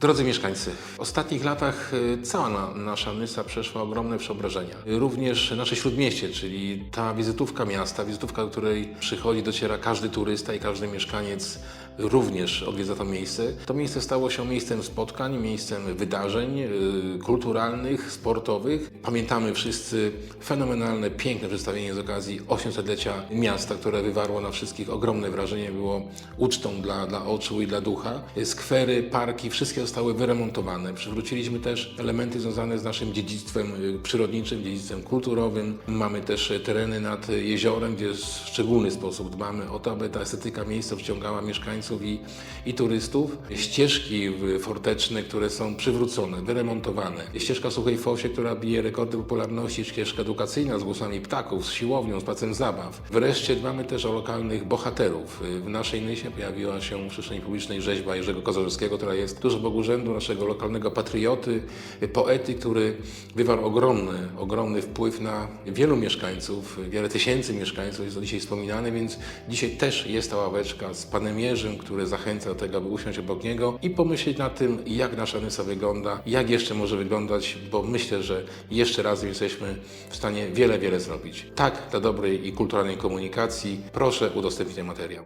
Drodzy mieszkańcy, w ostatnich latach y, cała na, nasza Nysa przeszła ogromne przeobrażenia. Również nasze śródmieście, czyli ta wizytówka miasta, wizytówka, do której przychodzi, dociera każdy turysta i każdy mieszkaniec również odwiedza to miejsce. To miejsce stało się miejscem spotkań, miejscem wydarzeń y, kulturalnych, sportowych. Pamiętamy wszyscy fenomenalne, piękne przedstawienie z okazji 800-lecia miasta, które wywarło na wszystkich ogromne wrażenie, było ucztą dla, dla oczu i dla ducha. Skwery, parki, wszystkie zostały wyremontowane. Przywróciliśmy też elementy związane z naszym dziedzictwem y, przyrodniczym, dziedzictwem kulturowym. Mamy też tereny nad jeziorem, gdzie w szczególny sposób dbamy o to, aby ta estetyka miejsca przyciągała mieszkańców i, i turystów. Ścieżki forteczne, które są przywrócone, wyremontowane. Ścieżka Suchej Fosie, która bije rekordy popularności, ścieżka edukacyjna z głosami ptaków, z siłownią, z placem zabaw. Wreszcie dbamy też o lokalnych bohaterów. W naszej Nysie pojawiła się w przestrzeni publicznej rzeźba Jerzego Kozłowskiego, która jest dużo Bogu rzędu naszego lokalnego patrioty, poety, który wywarł ogromny, ogromny wpływ na wielu mieszkańców, wiele tysięcy mieszkańców jest to dzisiaj wspominane, więc dzisiaj też jest ta ławeczka z Panem Jerzym, który zachęca do tego, aby usiąść obok niego i pomyśleć nad tym, jak nasza Nysa wygląda, jak jeszcze może wyglądać, bo myślę, że jeszcze razem jesteśmy w stanie wiele, wiele zrobić. Tak, dla dobrej i kulturalnej komunikacji proszę udostępnić ten materiał.